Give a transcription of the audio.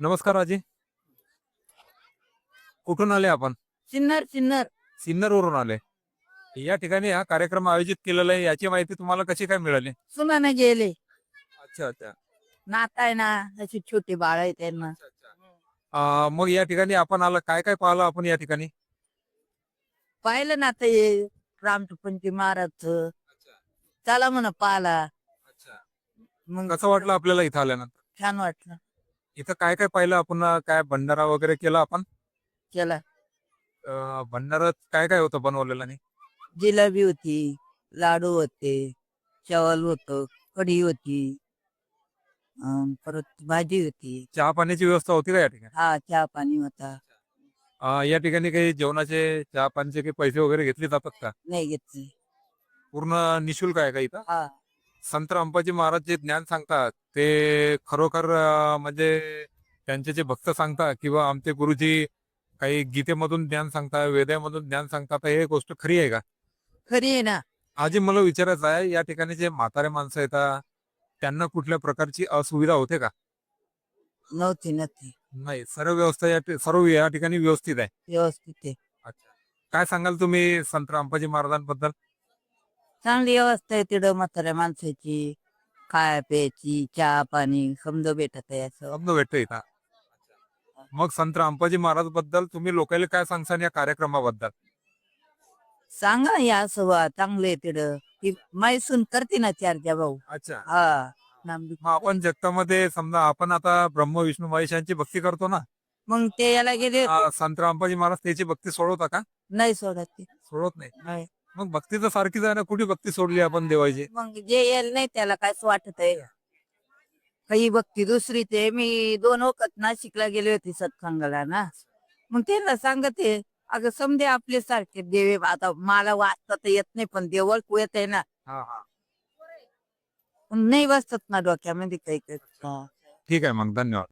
नमस्कार आजी. कुठून आले आपण? सिन्नर सिन्नर. सिन्नर वरून आले. या ठिकाणी हा कार्यक्रम आयोजित केलेला आहे. याची माहिती तुम्हाला कशी काय मिळाली? सुनाने गेले. अच्छा अच्छा. नात आहे ना अशी छोटी बाळ आहे त्यांना. अं, मग या ठिकाणी आपण आलं काय काय पाहिलं आपण या ठिकाणी? पाहिलं ना ते रामटुपंची महाराज. चला म्हणा पाला मग कसं वाटलं आपल्याला इथं आल्यानंतर? छान वाटलं. इथं काय काय पाहिलं? आपण काय भंडारा वगैरे केला आपण? चला अं, भंडारात काय काय होतं बनवलेलं आणि? जिलेबी होती लाडू होते चवल होत कढी होती अं, परत भाजी होती. चहा पाण्याची व्यवस्था होती का या ठिकाणी? हा चहा पाणी होता. अं, या ठिकाणी काही जेवणाचे चहा पाण्याचे काही पैसे वगैरे घेतले जातात का? नाही घेतली. पूर्ण निशुल्क आहे का इथं? हा. संत अंबाजी महाराज जे ज्ञान सांगतात ते खरोखर म्हणजे त्यांचे जे भक्त सांगतात किंवा आमचे गुरुजी काही गीतेमधून ज्ञान सांगतात वेदामधून ज्ञान सांगतात हे गोष्ट खरी आहे का? खरी आहे ना. आजी मला विचारायचं आहे या ठिकाणी जे म्हातारे माणसं येतात त्यांना कुठल्या प्रकारची असुविधा होते का? नव्हती नव्हती. नाही सर्व व्यवस्था या सर्व या ठिकाणी व्यवस्थित आहे. व्यवस्थित आहे. अच्छा. काय सांगाल तुम्ही संत अंबाजी महाराजांबद्दल? चांगली व्यवस्था आहे तिथं म्हाताऱ्या माणसाची. खाया प्यायची चहा पाणी समजा भेटत आहे असं. शब्द भेटतो इथं मग संत अंबाजी महाराजबद्दल तुम्ही लोकांना काय सांगसान या कार्यक्रमाबद्दल? सांगा या बा चांगलं तिथं. ती मैसून करते ना चारच्या भाऊ. अच्छा. हा मग आपण जगतामध्ये समजा आपण आता ब्रह्म विष्णू महेश यांची भक्ती करतो ना? मग ते याला गेले आ, संत अंबाजी महाराज त्याची भक्ती सोडवता का? नाही सोडत ते. सोडवत नाही? नाही. मग भक्ती तर सारखीच आहे ना कुठे भक्ती सोडली आपण देवाची? मग जे येईल नाही त्याला काय वाटत आहे? काही भक्ती दुसरी ते मी दोन वखत नाशिकला गेले होते सत्संगाला ना. मग त्यांना सांगते अगं समजे आपले सारखे देवे आता मला वाचता तर येत नाही पण देवळ येत आहे ना. हा हा. नाही बसतात ना डोक्यामध्ये काही काही. ठीक आहे मग धन्यवाद.